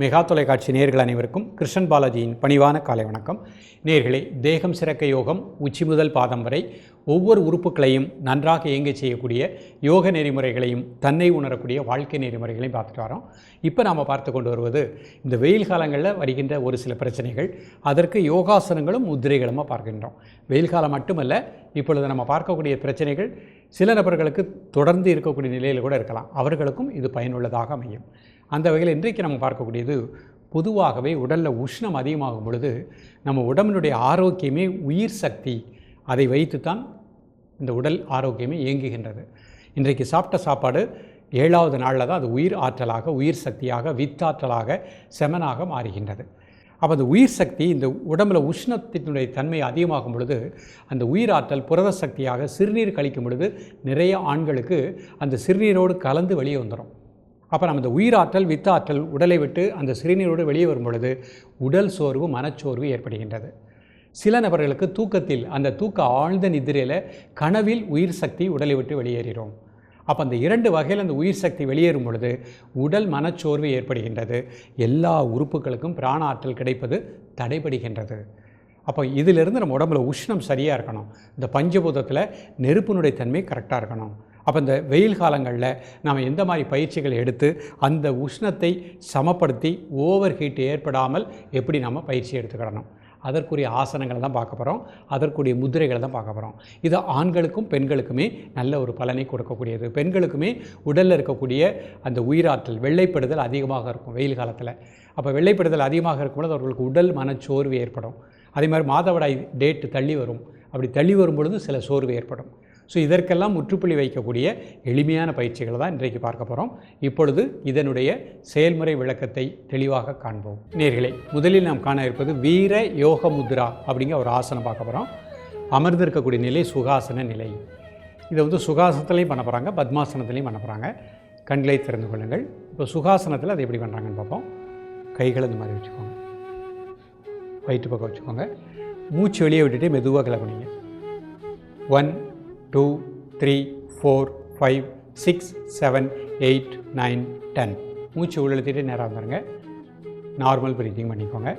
Mega தொலைக்காட்சி நேர்கள் அனைவருக்கும் கிருஷ்ணன் பாலாஜியின் பணிவான காலை வணக்கம். நேர்களே தேகம் சிறக்க யோகம் உச்சி முதல் பாதம் வரை ஒவ்வொரு உறுப்புகளையும் நன்றாக இயங்க செய்யக்கூடிய யோக நெறிமுறைகளையும் தன்னை உணரக்கூடிய வாழ்க்கை நெறிமுறைகளையும் பார்த்துட்டு வரோம். இப்போ நாம் பார்த்து கொண்டு வருவது இந்த வெயில் காலங்களில் வருகின்ற ஒரு சில பிரச்சனைகள் அதற்கு யோகாசனங்களும் முத்திரைகளுமா பார்க்கின்றோம். வெயில் காலம் மட்டுமல்ல இப்பொழுது நம்ம பார்க்கக்கூடிய பிரச்சனைகள் சில நபர்களுக்கு தொடர்ந்து இருக்கக்கூடிய நிலையில் கூட இருக்கலாம். அவர்களுக்கும் இது பயனுள்ளதாக அமையும். அந்த வகையில் இன்றைக்கு நம்ம பார்க்கக்கூடியது பொதுவாகவே உடலில் உஷ்ணம் அதிகமாகும் பொழுது நம்ம உடம்பினுடைய ஆரோக்கியமே உயிர் சக்தி. அதை வைத்துத்தான் இந்த உடல் ஆரோக்கியமே இயங்குகின்றது. இன்றைக்கு சாப்பிட்ட சாப்பாடு ஏழாவது நாளில் தான் அது உயிர் ஆற்றலாக உயிர் சக்தியாக வித்தாற்றலாக செமனாக மாறுகின்றது. அப்போ அந்த உயிர் சக்தி இந்த உடம்பில் உஷ்ணத்தினுடைய தன்மை அதிகமாகும் பொழுது அந்த உயிர் ஆற்றல் புரத சக்தியாக சிறுநீர் கழிக்கும் பொழுது நிறைய ஆண்களுக்கு அந்த சிறுநீரோடு கலந்து வெளியே வந்துடும் அப்போ நம்ம உயிராற்றல் வித்தாற்றல் உடலை விட்டு அந்த சிறுநீரோடு வெளியே வரும் பொழுது உடல் சோர்வு மனச்சோர்வு ஏற்படுகின்றது. சில நபர்களுக்கு தூக்கத்தில் அந்த தூக்க ஆழ்ந்த நிதிரையில் கனவில் உயிர் சக்தி உடலை விட்டு வெளியேறுகிறோம் அப்போ அந்த இரண்டு வகையில் அந்த உயிர் சக்தி வெளியேறும் பொழுது உடல் மனச்சோர்வு ஏற்படுகின்றது. எல்லா உறுப்புகளுக்கும் பிராண ஆற்றல் கிடைப்பது தடைபடுகின்றது. அப்போ இதிலிருந்து நம்ம உடம்புல உஷ்ணம் சரியாக இருக்கணும். இந்த பஞ்சபூதத்தில் நெருப்பினுடைய தன்மை கரெக்டாக இருக்கணும். அப்போ இந்த வெயில் காலங்களில் நாம் எந்த மாதிரி பயிற்சிகள் எடுத்து அந்த உஷ்ணத்தை சமப்படுத்தி ஓவர் ஹீட் ஏற்படாமல் எப்படி நம்ம பயிற்சி எடுத்துக்கிடணும்? அதற்குரிய ஆசனங்களை தான் பார்க்க போகிறோம் அதற்குரிய முதிரைகளை தான் பார்க்க போகிறோம் இது ஆண்களுக்கும் பெண்களுக்குமே நல்ல ஒரு பலனை கொடுக்கக்கூடியது. பெண்களுக்குமே உடலில் இருக்கக்கூடிய அந்த உயிராற்றல் வெள்ளைப்படுதல் அதிகமாக இருக்கும் வெயில் காலத்தில். அப்போ வெள்ளைப்படுதல் அதிகமாக இருக்கும்போது அவர்களுக்கு உடல் மனச்சோர்வு ஏற்படும். அதே மாதிரி மாதவிடாய் டேட்டு தள்ளி வரும். அப்படி தள்ளி வரும் பொழுது சில சோர்வு ஏற்படும். ஸோ இதற்கெல்லாம் முற்றுப்புள்ளி வைக்கக்கூடிய எளிமையான பயிற்சிகளை தான் இன்றைக்கு பார்க்க போகிறோம் இப்பொழுது இதனுடைய செயல்முறை விளக்கத்தை தெளிவாக காண்போம். நேர்களை முதலில் நாம் காண இருப்பது வீர யோக முத்ரா அப்படிங்கிற ஒரு ஆசனம் பார்க்க போகிறோம் அமர்ந்திருக்கக்கூடிய நிலை சுகாசன நிலை. இதை வந்து சுகாசனத்துலேயும் பண்ண போகிறாங்க பத்மாசனத்துலேயும் பண்ண போகிறாங்க கண்களை திறந்து கொள்ளுங்கள். இப்போ சுகாசனத்தில் அதை எப்படி பண்ணுறாங்கன்னு பார்ப்போம். கைகளை இந்த மாதிரி வச்சுக்கோங்க. வயிற்று பக்கம் வச்சுக்கோங்க. மூச்சு வெளியே விட்டுட்டு மெதுவாக கிளம்புனீங்க. One two three four five six seven eight nine ten. மூச்சு உள்ளெழுத்திட்டு நேராக வந்துடுங்க நார்மல் ப்ரீத்திங் பண்ணிக்கோங்க.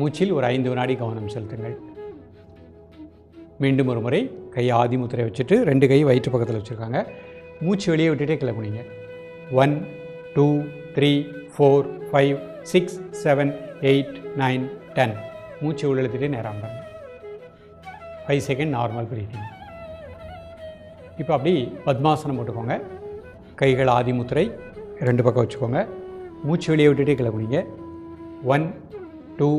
மூச்சில் ஒரு ஐந்து வினாடி கவனம் செலுத்துங்கள். மீண்டும் ஒரு முறை கை ஆதி முத்திரை வச்சுட்டு ரெண்டு கை வயிற்று பக்கத்தில் வச்சுருக்காங்க. மூச்சு வெளியே விட்டுட்டே கிளம்புனீங்க one two three four five six seven eight nine ten மூச்சு உள்ளெழுத்திட்டு நேராக வந்துடுங்க ஃபைவ் செகண்ட் நார்மல் ப்ரீத்திங் இப்போ அப்படி பத்மாசனம் போட்டுக்கோங்க. கைகள் ஆதிமுத்திரை ரெண்டு பக்கம் வச்சுக்கோங்க. மூச்சு வெளியே விட்டுட்டே கிளம்புனீங்க. One two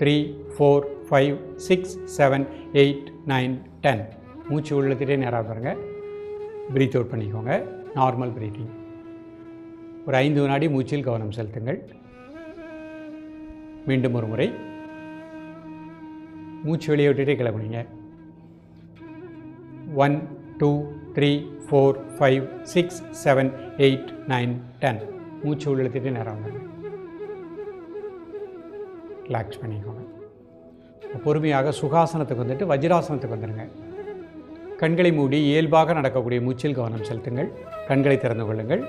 three four five six seven eight nine ten மூச்சு உள்ளத்திட்டே நேராக பாருங்க. ப்ரீத் அவுட் பண்ணிக்கோங்க. நார்மல் ப்ரீத்திங் ஒரு ஐந்து வினாடி மூச்சில் கவனம் செலுத்துங்கள். மீண்டும் ஒரு முறை. மூச்சு வெளியே விட்டுட்டே கிளம்புனீங்க. One two three four five six seven eight nine ten. மூச்சு உள்ளெழுத்திட்டு நேரம் ரிலாக்ஸ் பண்ணிக்கோங்க. பொறுமையாக சுகாசனத்துக்கு வந்துட்டு வஜ்ராசனத்துக்கு வந்துடுங்க கண்களை மூடி இயல்பாக நடக்கக்கூடிய மூச்சில் கவனம் செலுத்துங்கள். கண்களை திறந்து கொள்ளுங்கள்.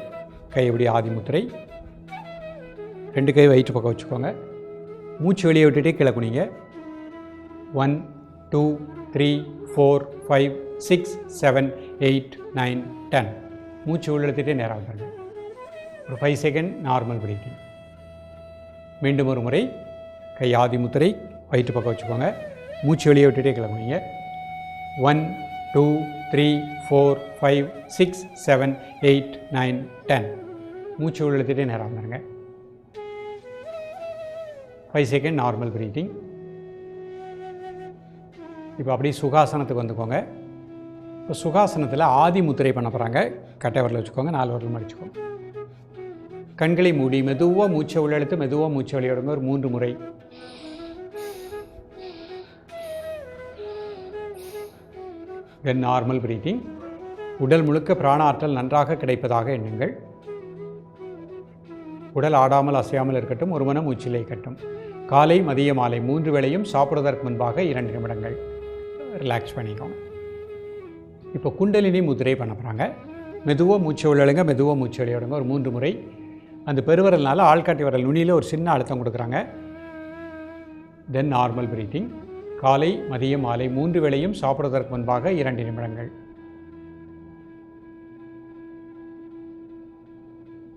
கையபடி ஆதிமுத்திரை ரெண்டு கை வயிற்று பக்கம் வச்சுக்கோங்க. மூச்சு வெளியே விட்டுட்டே கீழே one two three four five six seven eight nine ten மூச்சு உள்ளெடுத்துட்டே நேராக வந்துடுங்க ஒரு ஃபைவ் செகண்ட் நார்மல் பிரீத்திங் மீண்டும் ஒரு முறை கை ஆதி முத்திரை வயிற்று பக்கம் வச்சுக்கோங்க. மூச்சு வெளியே விட்டுட்டே கிளம்புனீங்க. One two three four five six seven eight nine ten மூச்சு உள்ளெடுத்துட்டே நேராக வந்துடுங்க ஃபைவ் செகண்ட் நார்மல் பிரீத்திங் இப்போ அப்படியே சுகாசனத்துக்கு வந்துக்கோங்க. இப்போ சுகாசனத்தில் ஆதி முத்திரை பண்ண போகிறாங்க கட்டை வரல வச்சுக்கோங்க நாலு வரல மடிச்சுக்கோங்க கண்களை மூடி மெதுவாக மூச்சை உள்ளெழுத்து மெதுவாக மூச்சை வெளியிடுங்க ஒரு மூன்று முறை. தென் நார்மல் பிரீத்திங் உடல் முழுக்க பிராண ஆற்றல் நன்றாக கிடைப்பதாக எண்ணுங்கள். உடல் ஆடாமல் அசையாமல் இருக்கட்டும் ஒரு மனம் மூச்சிலை கட்டும் காலை மதிய மாலை மூன்று வேளையும் சாப்பிடுவதற்கு முன்பாக இரண்டு நிமிடங்கள். ரிலாக்ஸ் பண்ணிக்கோங்க. இப்போ குண்டலினி முதிரை பண்ண போகிறாங்க மெதுவாக மூச்சு விழுங்க மெதுவாக மூச்சு விளையாடுங்க ஒரு மூன்று முறை. அந்த பெருவரல்னால ஆள்காட்டி வரல் நுனியில் ஒரு சின்ன அழுத்தம் கொடுக்குறாங்க. தென் நார்மல் பிரீத்திங் காலை மதியம் மாலை மூன்று வேளையும் சாப்பிடுவதற்கு முன்பாக இரண்டு நிமிடங்கள்.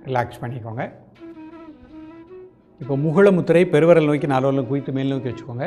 ரிலாக்ஸ் பண்ணிக்கோங்க. இப்போ முகுள முத்திரை பெருவரல் நோக்கி நாலு குவித்து மேல் நோக்கி வச்சுக்கோங்க.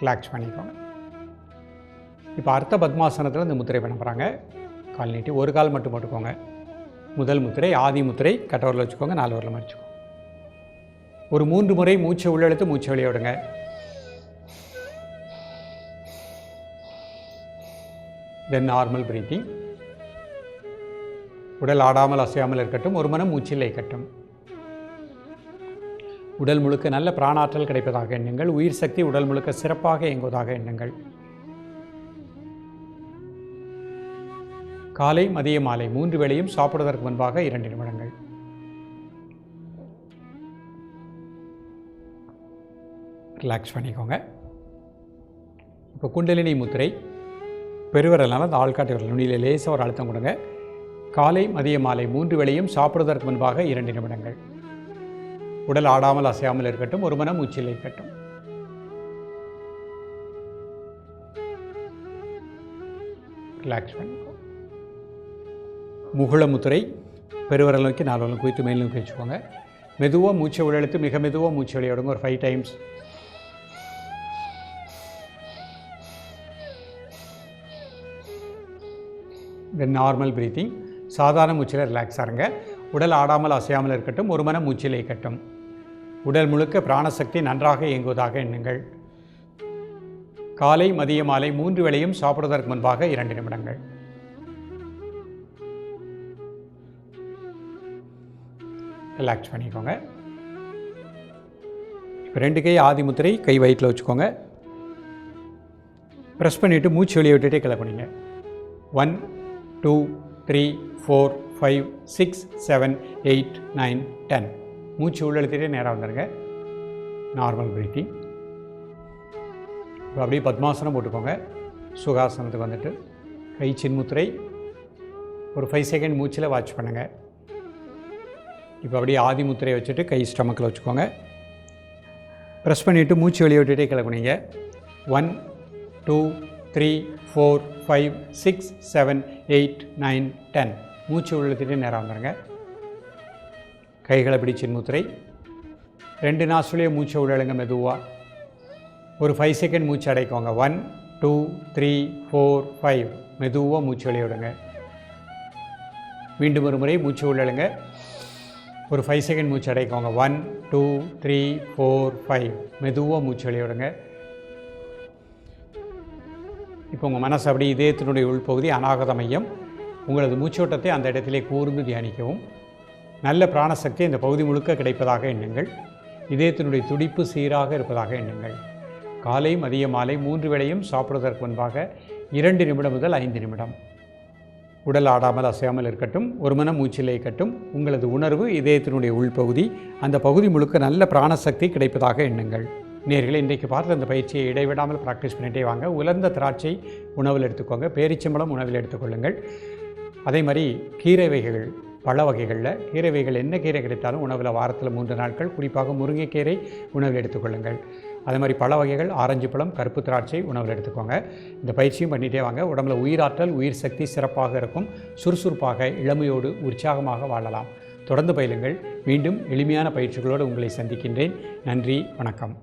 ரிலாக்ஸ் பண்ணிக்கோங்க. இப்போ அர்த்த பத்மாசனத்தில் இந்த முத்திரை பண்ண போகிறாங்க கால் நீட்டி ஒரு கால் மட்டும் போட்டுக்கோங்க. முதல் முத்திரை ஆதி முத்திரை கட்டவரில் வச்சுக்கோங்க நாலு வரல மடிச்சுக்கோங்க. ஒரு மூன்று முறை மூச்சை உள்ளெழுத்து மூச்சை வெளியே விடுங்க. தென் நார்மல் பிரீத்திங் உடல் ஆடாமல் அசையாமல் இருக்கட்டும் ஒரு மனம் மூச்சில்லை கட்டும் உடல் முழுக்க நல்ல பிராணாற்றல் கிடைப்பதாக எண்ணுங்கள். உயிர் சக்தி உடல் முழுக்க சிறப்பாக இயங்குவதாக எண்ணுங்கள். காலை மதிய மாலை மூன்று வேளையும் சாப்பிடுவதற்கு முன்பாக இரண்டு நிமிடங்கள். ரிலாக்ஸ் பண்ணிக்கோங்க. இப்போ குண்டலினி முத்திரை பெருவரலால் அந்த ஆள்காட்டி வரல நுனியில் லேசாக ஒரு அழுத்தம் கொடுங்க. காலை மதிய மாலை மூன்று வேளையும் சாப்பிடுவதற்கு முன்பாக இரண்டு நிமிடங்கள். உடல் ஆடாமல் அசையாமல் இருக்கட்டும் ஒரு மனம் மூச்சில் இருக்கட்டும். ரிலாக்ஸ் பண்ணிக்கோ. முகுள பெருவரல் நோக்கி நாலு வரலும் குவித்து மேல் நோக்கி வச்சுக்கோங்க. மெதுவாக மூச்சை உள்ளெழுத்து மிக மெதுவாக மூச்சு வெளியிடுங்க. ஒரு five times then normal breathing சாதாரண மூச்சில் ரிலாக்ஸ் ஆகுங்க உடல் ஆடாமல் அசையாமல் இருக்கட்டும் ஒரு மன மூச்சில் இருக்கட்டும். உடல் முழுக்க பிராணசக்தி நன்றாக இயங்குவதாக எண்ணுங்கள். காலை மதிய மாலை மூன்று வேளையும் சாப்பிடுவதற்கு முன்பாக இரண்டு நிமிடங்கள். ரிலாக்ஸ் பண்ணிக்கோங்க. இப்போ ரெண்டு கை ஆதி முத்திரை கை வயிற்றில் வச்சுக்கோங்க. ப்ரெஸ் பண்ணிவிட்டு மூச்சு வெளியே விட்டுட்டே கிளப்புனீங்க one two three four five six seven eight nine ten மூச்சு உள்ளழுத்திட்டே நேராக வந்துடுங்க நார்மல் பிரீத்திங் இப்போ அப்படியே பத்மாசனம் போட்டுக்கோங்க. சுகாசனத்துக்கு வந்துட்டு கை சின்முத்திரை ஒரு ஃபைவ் செகண்ட் மூச்சில் வாட்ச் பண்ணுங்கள் இப்போ அப்படியே ஆதி முத்திரையை வச்சுட்டு கை ஸ்டமக்கில் வச்சுக்கோங்க. ப்ரெஸ் பண்ணிவிட்டு மூச்சு வெளியே விட்டுட்டே கிளம்புனீங்க. One two three four five six seven eight nine ten மூச்சு உள்ளத்துட்டு நேரம் வந்துடுங்க கைகளை பிடிச்சின் முத்திரை. ரெண்டு நாசுலேயே மூச்சை உள்ளழுங்க மெதுவாக ஒரு ஃபைவ் செகண்ட் மூச்சு அடைக்கோங்க. One two three four five மெதுவாக மூச்சு விளையாடுங்க மீண்டும் ஒரு முறை மூச்சு உள்ளழுங்க. ஒரு ஃபைவ் செகண்ட் மூச்சு அடைக்கோங்க. One two three four five மெதுவாக மூச்சு விளையாடுங்க இப்போ உங்கள் மனசு அப்படி இதயத்தினுடைய உள்பகுதி அநாகத மையம். உங்களது மூச்சோட்டத்தை அந்த இடத்திலே கூர்ந்து தியானிக்கவும். நல்ல பிராணசக்தி இந்த பகுதி முழுக்க கிடைப்பதாக எண்ணுங்கள். இதயத்தினுடைய துடிப்பு சீராக இருப்பதாக எண்ணுங்கள். காலை மதிய மாலை மூன்று வேளையும் சாப்பிடுவதற்கு முன்பாக இரண்டு நிமிடம் முதல் ஐந்து நிமிடம். உடல் ஆடாமல் அசையாமல் இருக்கட்டும் ஒரு மனம் மூச்சிலே இருக்கட்டும் உங்களது உணர்வு இதயத்தினுடைய உள்பகுதி அந்த பகுதி முழுக்க நல்ல பிராணசக்தி கிடைப்பதாக எண்ணுங்கள். நேர்களை இன்றைக்கு பார்த்த அந்த பயிற்சியை இடைவிடாமல் ப்ராக்டிஸ் பண்ணிட்டே வாங்க. உலர்ந்த திராட்சை உணவில் எடுத்துக்கோங்க. பேரிச்சம்பளம் உணவில் எடுத்துக்கொள்ளுங்கள். அதே மாதிரி கீரை வகைகள் பழ வகைகளில் கீரை வகைகள் என்ன கீரை கிடைத்தாலும் உணவில் வாரத்தில் மூன்று நாட்கள் குறிப்பாக முருங்கைக்கீரை உணவில் எடுத்துக்கொள்ளுங்கள். அதே மாதிரி பழ வகைகள் ஆரஞ்சு பழம் கருப்பு திராட்சை உணவில் எடுத்துக்கோங்க. இந்த பயிற்சியும் பண்ணிகிட்டே வாங்க. உடம்புல உயிராற்றல் உயிர் சக்தி சிறப்பாக இருக்கும். சுறுசுறுப்பாக இளமையோடு உற்சாகமாக வாழலாம். தொடர்ந்து பயிலுங்கள். மீண்டும் எளிமையான பயிற்சிகளோடு உங்களை சந்திக்கின்றேன். நன்றி வணக்கம்.